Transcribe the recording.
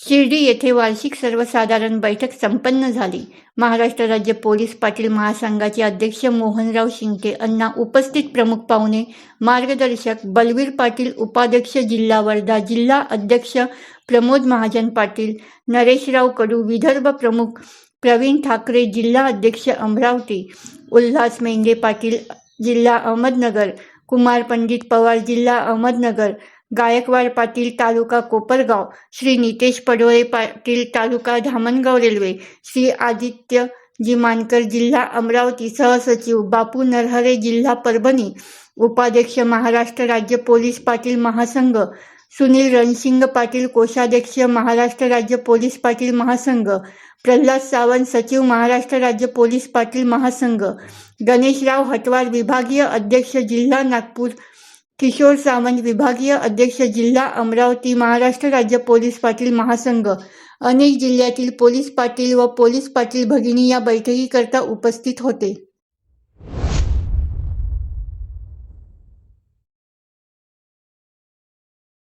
शिर्डी येथे वार्षिक सर्वसाधारण बैठक संपन्न झाली. महाराष्ट्र राज्य पोलीस पाटील महासंघाचे अध्यक्ष मोहनराव शिंके अण्णा उपस्थित प्रमुख पाहुणे मार्गदर्शक बलवीर पाटील उपाध्यक्ष जिल्हा वर्धा जिल्हा अध्यक्ष प्रमोद महाजन पाटील नरेशराव कडू विदर्भ प्रमुख प्रवीण ठाकरे जिल्हा अध्यक्ष अमरावती उल्हास मेंढे पाटील जिल्हा अहमदनगर कुमार पंडित पवार जिल्हा अहमदनगर गायकवाड पाटील तालुका कोपरगाव श्री नितेश पडोळे पाटील तालुका धामणगाव रेल्वे श्री आदित्य जी मानकर जिल्हा अमरावती सहसचिव बापू नरहरे जिल्हा परभणी उपाध्यक्ष महाराष्ट्र राज्य पोलीस पाटील महासंघ सुनील रणसिंग पाटील कोषाध्यक्ष महाराष्ट्र राज्य पोलीस पाटील महासंघ प्रल्हाद सावंत सचिव महाराष्ट्र राज्य पोलीस पाटील महासंघ गणेशराव हटवार विभागीय अध्यक्ष जिल्हा नागपूर किशोर सावंत विभागीय अध्यक्ष जिल्हा अमरावती महाराष्ट्र राज्य पोलीस पाटील महासंघ. अनेक जिल्ह्यातील पोलीस पाटील व पोलीस पाटील भगिनी या बैठकीकरता उपस्थित होते.